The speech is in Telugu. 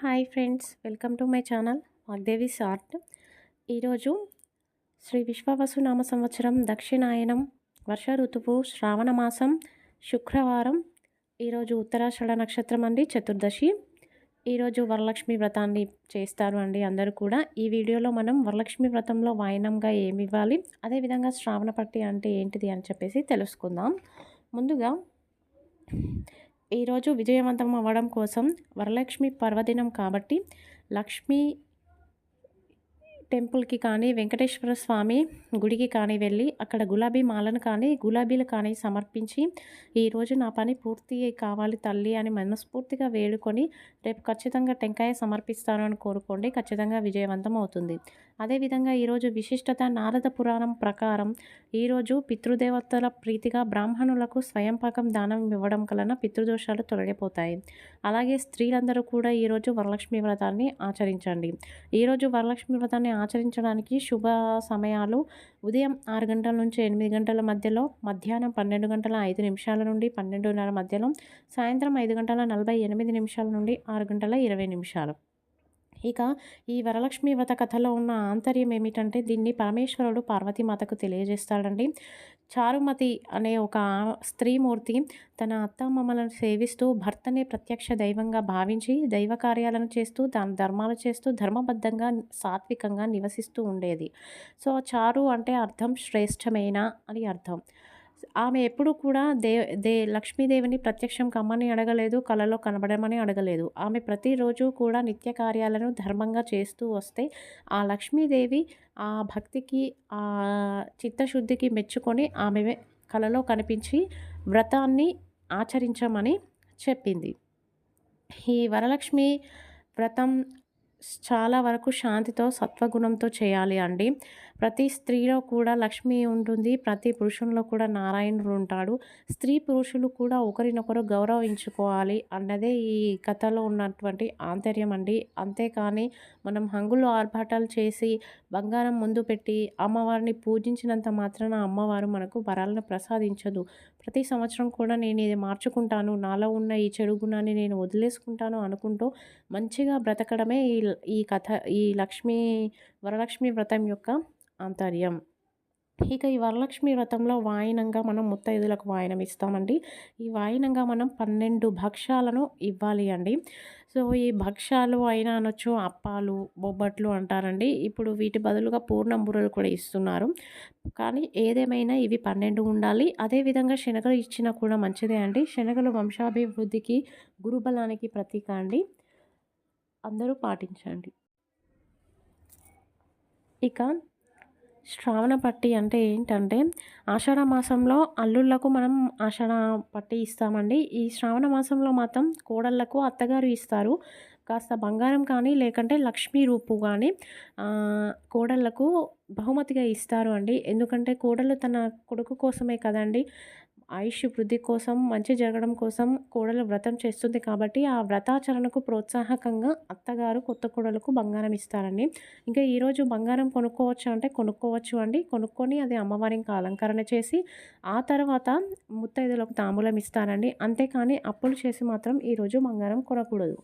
Hi friends welcome to my channel Vagdevi sort. ఈరోజు శ్రీ విశ్వవసు నామ సంవత్సరం దక్షిణాయనం వర్ష ఋతువు శ్రావణ మాసం శుక్రవారం ఈరోజు ఉత్తరాషడ నక్షత్రం అండి చతుర్దశి. ఈరోజు వరలక్ష్మి వ్రతాన్ని చేస్తారు అండి అందరూ కూడా. ఈ వీడియోలో మనం వరలక్ష్మి వ్రతంలో వాయనంగా ఏమి ఇవ్వాలి అదేవిధంగా శ్రావణ పట్టి అంటే ఏంటిది అని చెప్పేసి తెలుసుకుందాం. ముందుగా ఈరోజు విజయవంతం అవ్వడం కోసం వరలక్ష్మి పర్వదినం కాబట్టి లక్ష్మీ టెంపుల్కి కానీ వెంకటేశ్వర స్వామి గుడికి కానీ వెళ్ళి అక్కడ గులాబీ మాలను కానీ గులాబీలు కానీ సమర్పించి ఈరోజు నా పని పూర్తి కావాలి తల్లి అని మనస్ఫూర్తిగా వేడుకొని రేపు ఖచ్చితంగా టెంకాయ సమర్పిస్తాను అని కోరుకోండి. ఖచ్చితంగా విజయవంతం అవుతుంది. అదేవిధంగా ఈరోజు విశిష్టత నారద పురాణం ప్రకారం ఈరోజు పితృదేవతల ప్రీతిగా బ్రాహ్మణులకు స్వయంపాకం దానం ఇవ్వడం వలన పితృదోషాలు తొలగిపోతాయి. అలాగే స్త్రీలందరూ కూడా ఈరోజు వరలక్ష్మి వ్రతాన్ని ఆచరించండి. ఈరోజు వరలక్ష్మి వ్రతాన్ని ఆచరించడానికి శుభ సమయాలు. ఉదయం ఆరు గంటల నుంచి ఎనిమిది గంటల మధ్యలో మధ్యాహ్నం పన్నెండు గంటల ఐదు నిమిషాల నుండి పన్నెండున్నర మధ్యలో సాయంత్రం ఐదు గంటల నలభై ఎనిమిది నిమిషాల నుండి ఆరు గంటల ఇరవై నిమిషాలు. ఇక ఈ వరలక్ష్మి వ్రత కథలో ఉన్న ఆంతర్యం ఏమిటంటే దీన్ని పరమేశ్వరుడు పార్వతీమాతకు తెలియజేస్తాడండి. చారుమతి అనే ఒక స్త్రీమూర్తి తన అత్తమ్మమ్మలను సేవిస్తూ భర్తనే ప్రత్యక్ష దైవంగా భావించి దైవ కార్యాలను చేస్తూ దాని ధర్మాలు చేస్తూ ధర్మబద్ధంగా సాత్వికంగా నివసిస్తూ ఉండేది. సో చారు అంటే అర్థం శ్రేష్టమైన అని అర్థం. ఆమె ఎప్పుడు కూడా దే దే లక్ష్మీదేవిని ప్రత్యక్షం కమ్మని అడగలేదు కళలో కనబడమని అడగలేదు. ఆమె ప్రతిరోజు కూడా నిత్య కార్యాలను ధర్మంగా చేస్తూ వస్తే ఆ లక్ష్మీదేవి ఆ భక్తికి ఆ చిత్తశుద్ధికి మెచ్చుకొని ఆమె కళలో కనిపించి వ్రతాన్ని ఆచరించమని చెప్పింది. ఈ వరలక్ష్మి వ్రతం చాలా వరకు శాంతితో సత్వగుణంతో చేయాలి అండి. ప్రతి స్త్రీలో కూడా లక్ష్మి ఉంటుంది ప్రతి పురుషుల్లో కూడా నారాయణుడు ఉంటాడు. స్త్రీ పురుషులు కూడా ఒకరినొకరు గౌరవించుకోవాలి అన్నదే ఈ కథలో ఉన్నటువంటి ఆంతర్యం అండి. అంతేకాని మనం హంగులు ఆర్భాటాలు చేసి బంగారం ముందు పెట్టి అమ్మవారిని పూజించినంత మాత్రాన అమ్మవారు మనకు వరాలను ప్రసాదించదు. ప్రతి సంవత్సరం కూడా నేను ఇది మార్చుకుంటాను. నాలో ఉన్న ఈ చెడు గుణాన్ని నేను వదిలేసుకుంటాను అనుకుంటూ మంచిగా బ్రతకడమే ఈ ఈ కథ ఈ లక్ష్మీ వరలక్ష్మి వ్రతం యొక్క ఆంతర్యం ఇక ఈ వరలక్ష్మి వ్రతంలో వాయినంగా మనం ముత్తైదులకు వాయనం ఇస్తామండి. ఈ వాయినంగా మనం పన్నెండు భక్ష్యాలను ఇవ్వాలి అండి. సో ఈ భక్ష్యాలు అయినా అనొచ్చు అప్పాలు బొబ్బట్లు అంటారండి. ఇప్పుడు వీటి బదులుగా పూర్ణం బుర్రలు కూడా ఇస్తున్నారు. కానీ ఏదేమైనా ఇవి పన్నెండు ఉండాలి. అదేవిధంగా శనగలు ఇచ్చినా కూడా మంచిదే అండి. శనగలు వంశాభివృద్ధికి గురుబలానికి ప్రతీక అండి. అందరూ పాటించండి. ఇక శ్రావణ పట్టి అంటే ఏంటంటే ఆషాఢ మాసంలో అల్లుళ్ళకు మనం ఆషాఢ పట్టి ఇస్తామండి. ఈ శ్రావణ మాసంలో మాత్రం కోడళ్ళకు అత్తగారు ఇస్తారు. కాస్త బంగారం కానీ లేకంటే లక్ష్మీ రూపు కానీ కోడళ్ళకు బహుమతిగా ఇస్తారు అండి. ఎందుకంటే కోడలు తన కొడుకు కోసమే కదండి. ఆయుష్ వృద్ధి కోసం మంచి జరగడం కోసం కోడలు వ్రతం చేస్తుంది కాబట్టి ఆ వ్రతాచరణకు ప్రోత్సాహకంగా అత్తగారు కొత్త కోడలకు బంగారం ఇస్తారండి. ఇంకా ఈరోజు బంగారం కొనుక్కోవచ్చు అంటే కొనుక్కోవచ్చు అండి. కొనుక్కొని అది అమ్మవారికి అలంకరణ చేసి ఆ తర్వాత ముత్తైదులకు తాంబూలం ఇస్తారండి. అంతేకాని అప్పులు చేసి మాత్రం ఈరోజు బంగారం కొనకూడదు.